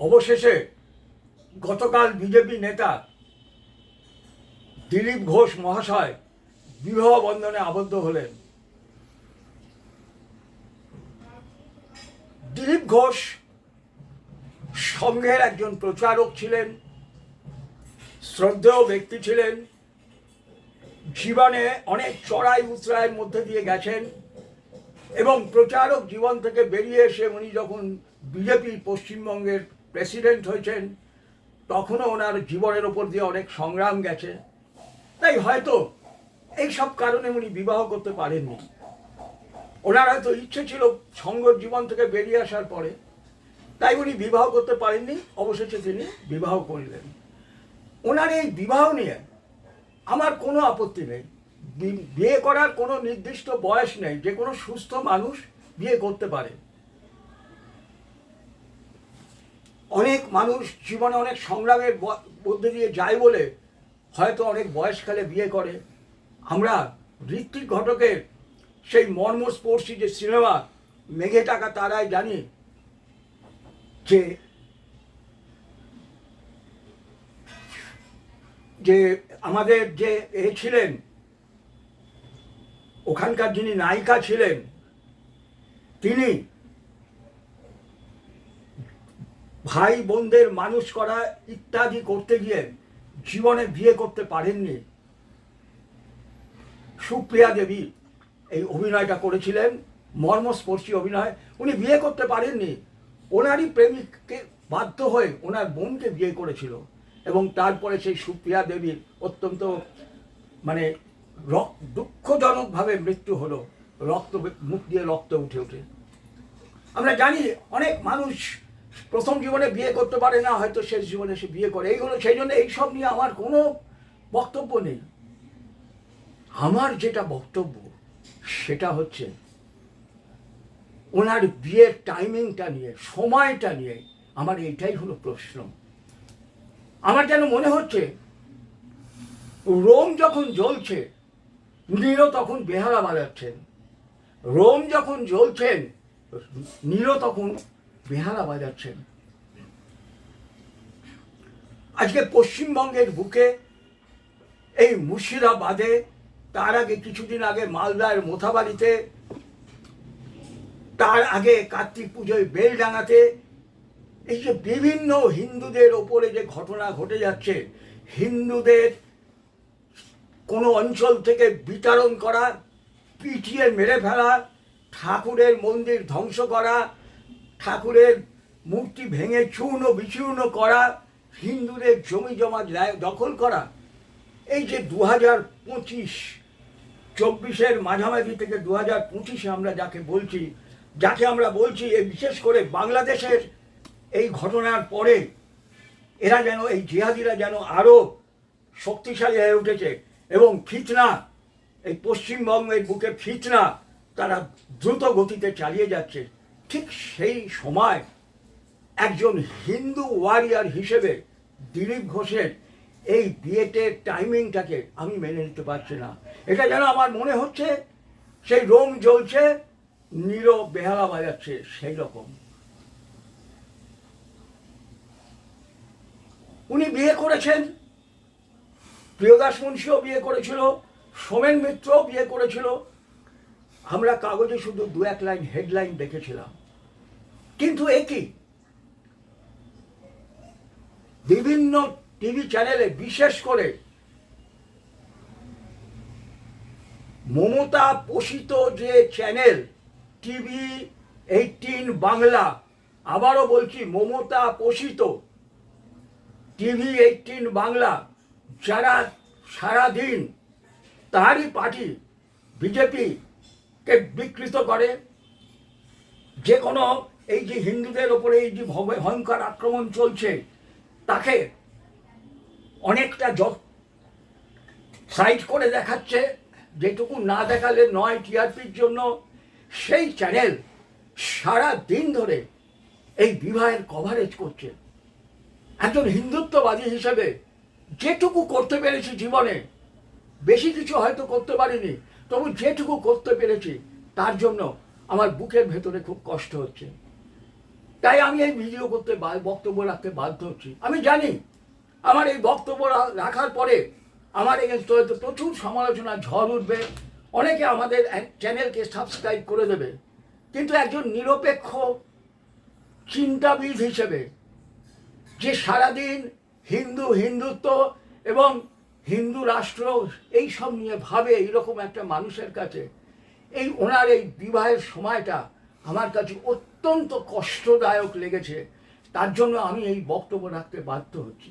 অবশেষে গতকাল বিজেপি নেতা দিলীপ ঘোষ মহাশয় বিবাহ বন্ধনে আবদ্ধ হলেন। দিলীপ ঘোষ সংঘের একজন প্রচারক ছিলেন, শ্রদ্ধেয় ব্যক্তি ছিলেন, জীবনে অনেক চড়াই উতরাইয়ের মধ্যে দিয়ে গেছেন এবং প্রচারক জীবন থেকে বেরিয়ে এসে উনি যখন বিজেপি পশ্চিমবঙ্গের প্রেসিডেন্ট হয়েছেন, তখনও ওনার জীবনের ওপর দিয়ে অনেক সংগ্রাম গেছে। তাই হয়তো এই সব কারণে উনি বিবাহ করতে পারেননি। ওনার হয়তো ইচ্ছে ছিল সঙ্গ জীবন থেকে বেরিয়ে আসার পরে, তাই উনি বিবাহ করতে পারেননি, অবশেষে তিনি বিবাহ করলেন। ওনার এই বিবাহ নিয়ে আমার কোনো আপত্তি নেই। বিয়ে করার কোনো নির্দিষ্ট বয়স নেই, যে কোনো সুস্থ মানুষ বিয়ে করতে পারে। অনেক মানুষ জীবনে অনেক সংগ্রামের মধ্যে দিয়ে যায় বলে হয়তো অনেক বয়সকালে বিয়ে করে। আমরা ঋত্বিক ঘটকের সেই মর্মস্পর্শী যে সিনেমা, মেঘে টাকা তারাই জানি যে যে আমাদের যে এ ছিলেন, ওখানকার যিনি নায়িকা ছিলেন, তিনি ভাই বোনদের মানুষ করা ইত্যাদি করতে গিয়ে জীবনে বিয়ে করতে পারেননি। সুপ্রিয়া দেবী এই অভিনয়টা করেছিলেন, মর্মস্পর্শী অভিনয়। উনি বিয়ে করতে পারেননি। ওনারই প্রেমিককে বাধ্য হয়ে ওনার বোনকে বিয়ে করেছিল এবং তারপরে সেই সুপ্রিয়া দেবীর অত্যন্ত মানে দুঃখজনকভাবে মৃত্যু হলো। রক্ত মুখ দিয়ে রক্ত উঠে উঠে আমরা জানি অনেক মানুষ প্রথম জীবনে বিয়ে করতে পারে না, হয়তো শেষ জীবনে সে বিয়ে করে। এইগুলো, সেই জন্য এইসব নিয়ে আমার কোনো বক্তব্য নেই। আমার যেটা বক্তব্য, সেটা হচ্ছে, ওনার বিয়ের টাইমিংটা নিয়ে, সময়টা নিয়ে আমার এইটাই হলো প্রশ্ন। আমার যেন মনে হচ্ছে, রোম যখন জ্বলছে, নীরও তখন বেহারা বাজাচ্ছেন। রোম যখন জ্বলছেন, নীরও তখন বেহারা বাজাচ্ছেন। আজকে পশ্চিমবঙ্গের বুকে এই মুর্শিদাবাদে, তার আগে কিছুদিন আগে মালদার মোথাবাড়িতে, তার আগে কার্তিক পুজোয় বেলডাঙাতে এই যে বিভিন্ন হিন্দুদের ওপরে যে ঘটনা ঘটে যাচ্ছে, হিন্দুদের কোনো অঞ্চল থেকে বিতরণ করা, পিটিয়ে মেরে ফেলা, ঠাকুরের মন্দির ধ্বংস করা ঠাকুরের মূর্তি ভেঙে চূর্ণ বিচূর্ণ করা, হিন্দুদের জমি জমা দখল করা, এই যে দু হাজার পঁচিশ, চব্বিশের মাঝামাঝি থেকে দু হাজার পঁচিশে আমরা যাকে বলছি, যাকে আমরা বলছি এই বিশেষ করে বাংলাদেশের এই ঘটনার পরে, এরা যেন, এই জিহাদিরা যেন আরও শক্তিশালী হয়ে উঠেছে এবং ফিতনা, এই পশ্চিমবঙ্গের বুকে ফিতনা তারা দ্রুত গতিতে চালিয়ে যাচ্ছে। ঠিক সেই সময় একজন হিন্দু ওয়ারিয়ার হিসেবে দিলীপ ঘোষের এই বিয়েটের টাইমিংটাকে আমি মেনে নিতে পারছি না। এটা যেন আমার মনে হচ্ছে, সেই রোম জ্বলছে, নীরব বেহালা বাজাচ্ছে সেই রকম। উনি বিয়ে করেছেন, প্রিয়দাস মুন্সিও বিয়ে করেছিল, সোমেন মিত্রও বিয়ে করেছিল। আমরা কাগজে শুধু দু এক লাইন হেডলাইন দেখেছিলাম। কিন্তু একই বিভিন্ন টিভি চ্যানেলে বিশেষ করে মমতা পোষিত যে চ্যানেল টিভি এইটিন বাংলা, আবারও বলছি মমতা পোষিত টিভি এইটিন বাংলা, যারা সারাদিন তারই পার্টি বিজেপিকে বিকৃত করে, যে কোনো এই যে হিন্দুদের ওপরে এই যে ভয়- ভয়ঙ্কর আক্রমণ চলছে, তাকে অনেকটা সাইড করে দেখাচ্ছে, যেটুকু না দেখালে নয় টিআরপির জন্য, সেই চ্যানেল সারা দিন ধরে এই বিবাহের কভারেজ করছে। একজন হিন্দুত্ববাদী হিসেবে যেটুকু করতে পেরেছি জীবনে, বেশি কিছু হয়তো করতে পারিনি, তবু যেটুকু করতে পেরেছি, তার জন্য আমার বুকের ভেতরে খুব কষ্ট হচ্ছে। তাই আমি এই ভিডিও করতে বক্তব্য রাখতে বাধ্য হচ্ছি। আমি জানি আমার এই বক্তব্য রাখার পরে আমার এগেনস্ট হয়তো প্রচুর সমালোচনা, ঝড় উঠবে। অনেকে আমাদের চ্যানেলকে সাবস্ক্রাইব করে দেবে। কিন্তু একজন নিরপেক্ষ চিন্তাবিদ হিসেবে যে সারাদিন হিন্দু হিন্দুত্ব এবং হিন্দু রাষ্ট্র এই সব নিয়ে ভাবে এইরকম একটা মানুষের কাছে, এই ওনার এই বিবাহের সময়টা আমার কাছে অত্যন্ত কষ্টদায়ক লেগেছে, তার জন্য আমি এই বক্তব্য রাখতে বাধ্য হচ্ছি।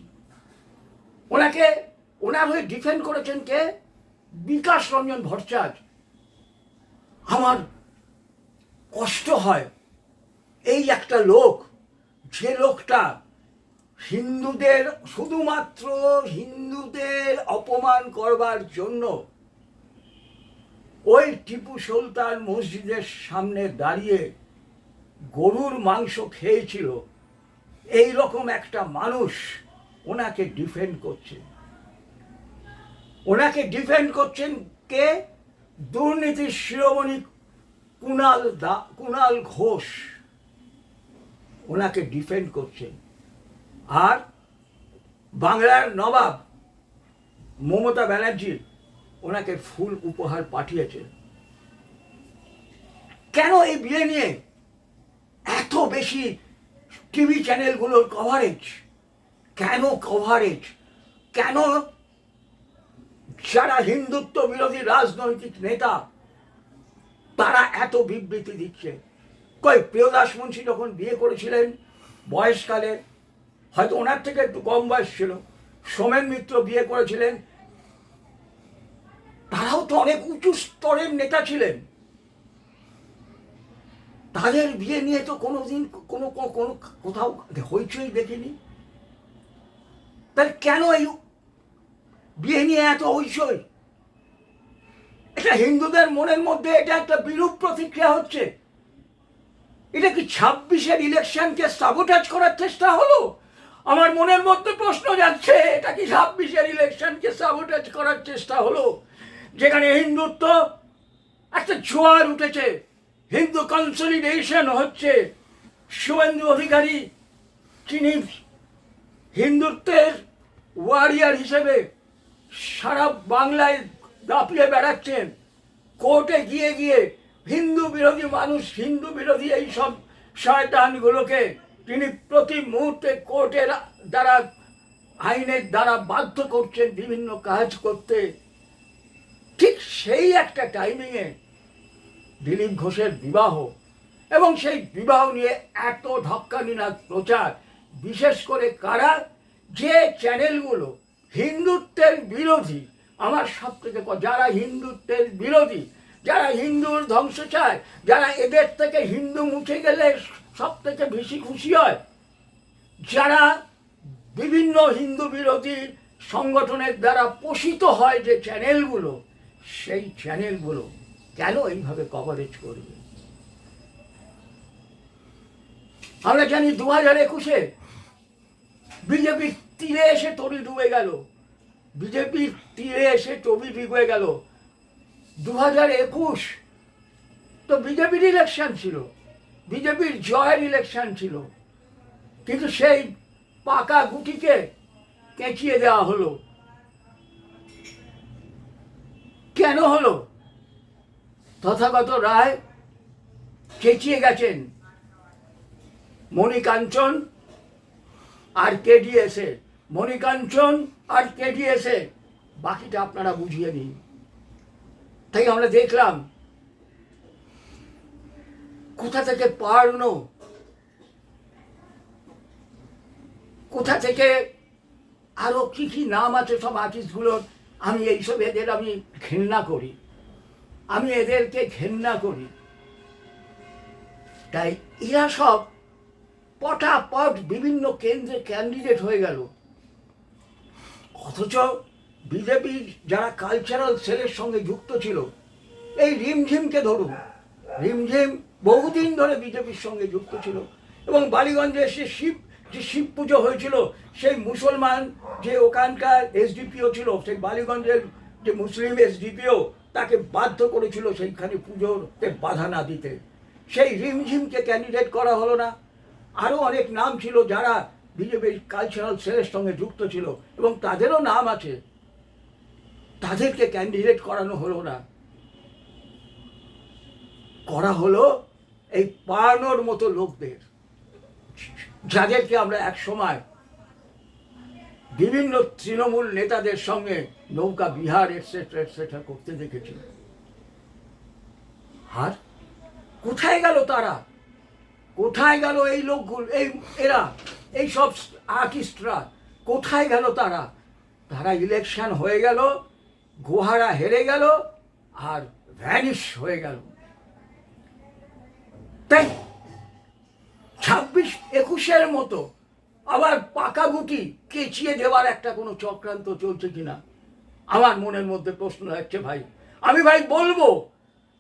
ওনাকে, ওনার হয়ে ডিফেন্ড করেছেন কে? বিকাশ রঞ্জন ভট্টাচার্য। আমার কষ্ট হয় এই একটা লোক, যে লোকটা হিন্দুদের, শুধুমাত্র হিন্দুদের অপমান করবার জন্য ওই টিপু সুলতান মসজিদের সামনে দাঁড়িয়ে গরুর মাংস খেয়েছিল। এই রকম একটা মানুষ ওনাকে ডিফেন্ড করছে ওনাকে ডিফেন্ড করছেন কে? দুর্নীতির শিরোমণি কুণাল দা, কুণাল ঘোষ। ওনাকে ডিফেন্ড করছেন। আর বাংলার নবাব মমতা ব্যানার্জি ওনাকে ফুল উপহার পাঠিয়েছে কেন এই বিয়ে নিয়ে এত বেশি টিভি চ্যানেলগুলোর কভারেজ কেন কভারেজ কেন যারা হিন্দুত্ব বিরোধী রাজনৈতিক নেতা, তারা এত বিবৃতি দিচ্ছে? কই, প্রিয়দাস মুন্সী যখন বিয়ে করেছিলেন, বয়সকালে, হয়তো ওনার থেকে একটু কম বয়স ছিল, সোমেন মিত্র বিয়ে করেছিলেন তারাও তো অনেক উঁচু স্তরের নেতা ছিলেন। তাদের বিয়ে নিয়ে তো কোনোদিন কোনো কোনো- কোথাও হইচই দেখিনি। তাহলে কেন এই বিয়ে নিয়ে এত হইচই? এটা হিন্দুদের মনের মধ্যে এটা একটা বিরূপ প্রতিক্রিয়া হচ্ছে। এটা কি ছাব্বিশের ইলেকশনকে সাবোটাজ করার চেষ্টা হলো? আমার মনের মধ্যে প্রশ্ন যাচ্ছে, এটা কি ছাব্বিশের ইলেকশনকে সাবোটাজ করার চেষ্টা হলো? যেখানে হিন্দুত্ব, একটা জোয়ার উঠেছে। হিন্দু কনসলিডেশন হচ্ছে। শুভেন্দু অধিকারী, তিনি হিন্দুত্বের ওয়ারিয়ার হিসেবে সারা বাংলায় দাপিয়ে বেড়াচ্ছেন। কোর্টে গিয়ে গিয়ে হিন্দু বিরোধী মানুষ, হিন্দু বিরোধী এই সব শয়তানগুলোকে তিনি প্রতি মুহূর্তে কোর্টের দ্বারা, আইনের দ্বারা বাধ্য করছেন বিভিন্ন কাজ করতে। ঠিক সেই একটা টাইমিংয়ে দিলীপ ঘোষের বিবাহ এবং সেই বিবাহ নিয়ে এত ঢক্কানিনাদ প্রচার। বিশেষ করে কারা? যে চ্যানেলগুলো হিন্দুত্বের বিরোধী। আমার সব থেকে যারা হিন্দুত্বের বিরোধী, যারা হিন্দুর ধ্বংস চায়, যারা এদের থেকে হিন্দু মুছে গেলে সব থেকে বেশি খুশি হয়, যারা বিভিন্ন হিন্দু বিরোধী সংগঠনের দ্বারা পোষিত হয় যে চ্যানেলগুলো সেই চ্যানেলগুলো কেন এইভাবে কভারেজ করবে? আমরা জানি দু হাজার একুশে বিজেপির তীরে এসে তরি ডুবে গেল। বিজেপির তীরে এসে টবি ডুবে গেল। দু হাজার একুশ তো বিজেপির ইলেকশন ছিল। বিজেপির জয়ের ইলেকশন ছিল। কিন্তু সেই পাকা গুটিকে কেঁচিয়ে দেওয়া হলো। কেন হলো? তথাগত রায় চেঁচিয়ে গেছেন মণিকাঞ্চন আর কেডিএসে মণিকাঞ্চন আর কেডিএসে বাকিটা আপনারা বুঝিয়ে নিন। তাই আমরা দেখলাম, কোথা থেকে পারল কোথা থেকে আরও কি কি নাম আছে সব আর্টিস্টগুলোর আমি এইসব এদের আমি ঘেন্না করি। আমি এদেরকে ঘেন্না করি। তাই এরা সব পটাপট বিভিন্ন কেন্দ্রে ক্যান্ডিডেট হয়ে গেল। অথচ বিজেপি যারা কালচারাল সেলের সঙ্গে যুক্ত ছিল, এই রিমঝিমকে ধরুন, রিমঝিম বহুদিন ধরে বিজেপির সঙ্গে যুক্ত ছিল এবং বালিগঞ্জে এসে শিব যে শিব পুজো হয়েছিল, সেই মুসলমান যে ওখানকার এসডিপিও ছিল, সেই বালিগঞ্জের যে মুসলিম এসডিপিও, তাকে বাধ্য করেছিল সেইখানে পুজোতে বাধা না দিতে। সেই রিমঝিমকে ক্যান্ডিডেট করা হলো না। আরও অনেক নাম ছিল যারা বিজেপির কালচারাল সেলের সঙ্গে যুক্ত ছিল, এবং তাদেরও নাম আছে। তাদেরকে ক্যান্ডিডেট করানো হলো না। করা হলো এই পাড়ানোর মতো লোকদের। যাদেরকে আমরা এক সময় বিভিন্ন তৃণমূল নেতাদের সঙ্গে নৌকা বিহার এটসেট্রা এটসেট্রা করতে দেখেছি। আর কোথায় গেল তারা? কোথায় গেল এই লোকগুলো, এই এরা, এই সব আর্টিস্টরা? কোথায় গেল তারা? তারা ইলেকশন হয়ে গেল, গোহারা হেরে গেল, আর ভ্যানিশ হয়ে গেল। তাই ছাব্বিশ একুশের মতো আবার পাকা গুটি কেচিয়ে দেওয়ার একটা কোনো চক্রান্ত চলছে কিনা? আমার মনের মধ্যে প্রশ্ন হচ্ছে ভাই। আমি ভাই বলব,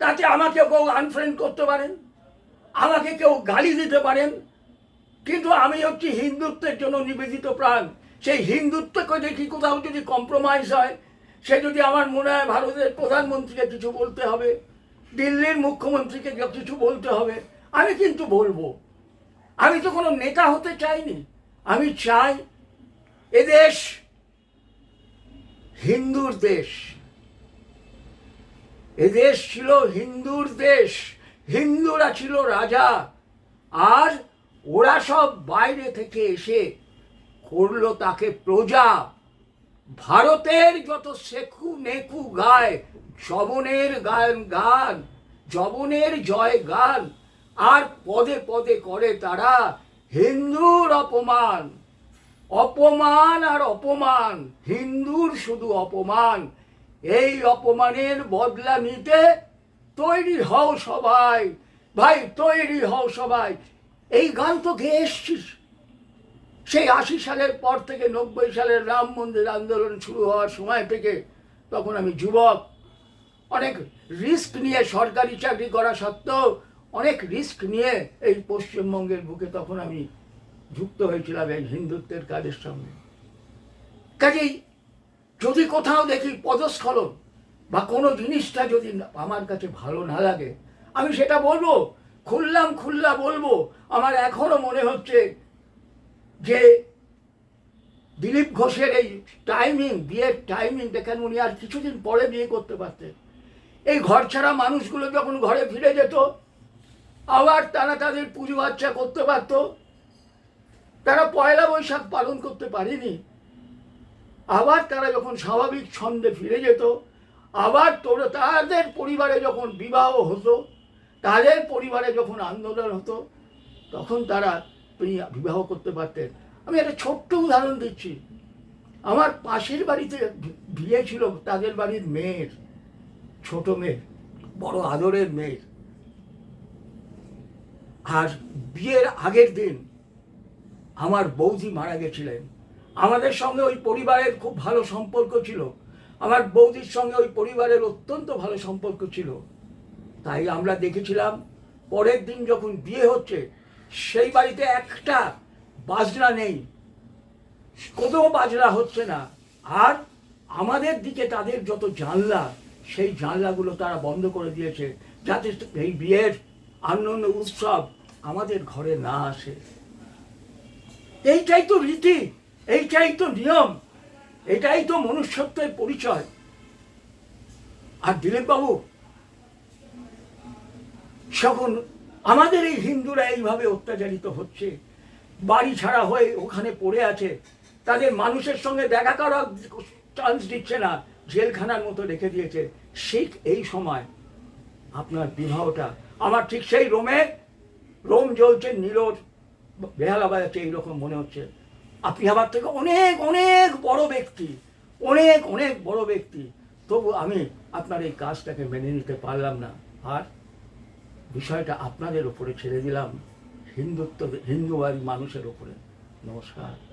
তাতে আমাকে কেউ আনফ্রেন্ড করতে পারেন, আমাকে কেউ গালি দিতে পারেন, কিন্তু আমি হচ্ছি হিন্দুত্বের জন্য নিবেদিত প্রাণ। সেই হিন্দুত্বকে দেখি কোথাও যদি কম্প্রোমাইজ হয়, সে যদি আমার মনে হয় ভারতের প্রধানমন্ত্রীকে কিছু বলতে হবে, দিল্লির মুখ্যমন্ত্রীকে কিছু বলতে হবে, আমি কিন্তু বলব। আমি তো কোনো নেতা হতে চাইনি। আমি চাই এদেশ হিন্দুর দেশ। এদেশ ছিল হিন্দুর দেশ। হিন্দুরা ছিল রাজা। আর ওরা সব বাইরে থেকে এসে করল তাকে প্রজা। ভারতের যত সেকু নেকু গায় জবনের গান গান জবনের জয় গান আর পদে পদে করে তারা হিন্দুর অপমান। অপমান আর অপমান, হিন্দুর শুধু অপমান। এই অপমানের বদলা নিতে তৈরি হও সবাই, ভাই, তৈরি হও সবাই। এই গান তো গেয়ে এসছিস। সেই আশি সালের পর থেকে নব্বই সালের রাম মন্দির আন্দোলন শুরু হওয়ার সময় থেকে তখন আমি যুবক। অনেক রিস্ক নিয়ে সরকারি চাকরি করা সত্ত্বেও অনেক রিস্ক নিয়ে এই পশ্চিমবঙ্গের বুকে তখন আমি যুক্ত হয়েছিলাম এই হিন্দুত্বের কাজের সঙ্গে। কাজেই যদি কোথাও দেখি পদস্খলন বা কোনো জিনিসটা যদি আমার কাছে ভালো না লাগে, আমি সেটা বলব, খুললাম খুল্লা বলব, আমার এখনও মনে হচ্ছে যে দিলীপ ঘোষের এই টাইমিং বিয়ের টাইমিং দেখেন উনি আর কিছুদিন পরে বিয়ে করতে পারতেন। এই ঘর ছাড়া মানুষগুলো যখন ঘরে ফিরে যেত আবার তারা তাদের পুজো আচ্ছা করতে পারত। তারা পয়লা বৈশাখ পালন করতে পারেনি। আবার তারা যখন স্বাভাবিক ছন্দে ফিরে যেত, আবার তোর তাদের পরিবারে যখন বিবাহ হতো, তাদের পরিবারে যখন আন্দোলন হতো, তখন তারা তিনি বিবাহ করতে পারতেন। আমি একটা ছোট্ট উদাহরণ দিচ্ছি। আমার পাশের বাড়িতে বিয়ে ছিল তাদের বাড়ির মেয়ের, ছোট মেয়ের, বড় আদরের মেয়ের। আর বিয়ের আগের দিন আমার বৌদি মারা গেছিলেন। আমাদের সঙ্গে ওই পরিবারের খুব ভালো সম্পর্ক ছিল। আমার বৌদির সঙ্গে ওই পরিবারের অত্যন্ত ভালো সম্পর্ক ছিল। তাই আমরা দেখেছিলাম, পরের দিন যখন বিয়ে হচ্ছে, সেই বাড়িতে একটা বাজনা নেই। কোনো বাজনা হচ্ছে না। আর আমাদের দিকে তাদের যত জানলা, সেই জানলাগুলো তারা বন্ধ করে দিয়েছে। যাতে এই বিয়ের আনন্দ, উৎসব আমাদের ঘরে না আসে। এইটাই তো রীতি, এইটাই তো নিয়ম, এটাই তো মনুষ্যত্বের পরিচয়। আর দিলীপ বাবু যখন আমাদের এই হিন্দুরা এইভাবে অত্যাচারিত হচ্ছে, বাড়ি ছাড়া হয়ে ওখানে পড়ে আছে, তাদের মানুষের সঙ্গে দেখা করার চান্স দিচ্ছে না, জেলখানার মতো রেখে দিয়েছে সেই এই সময় আপনার বিবাহটা, আমার ঠিক সেই রোমে রোম জ্বলছে নীলর বেহালা বাজাচ্ছে এইরকম মনে হচ্ছে। আপনি আমার থেকে অনেক অনেক বড় ব্যক্তি, অনেক অনেক বড় ব্যক্তি। তবু আমি আপনার এই কাজটাকে মেনে নিতে পারলাম না। আর বিষয়টা আপনাদের ওপরে ছেড়ে দিলাম। হিন্দুত্ব, হিন্দুবাদী মানুষের ওপরে নমস্কার।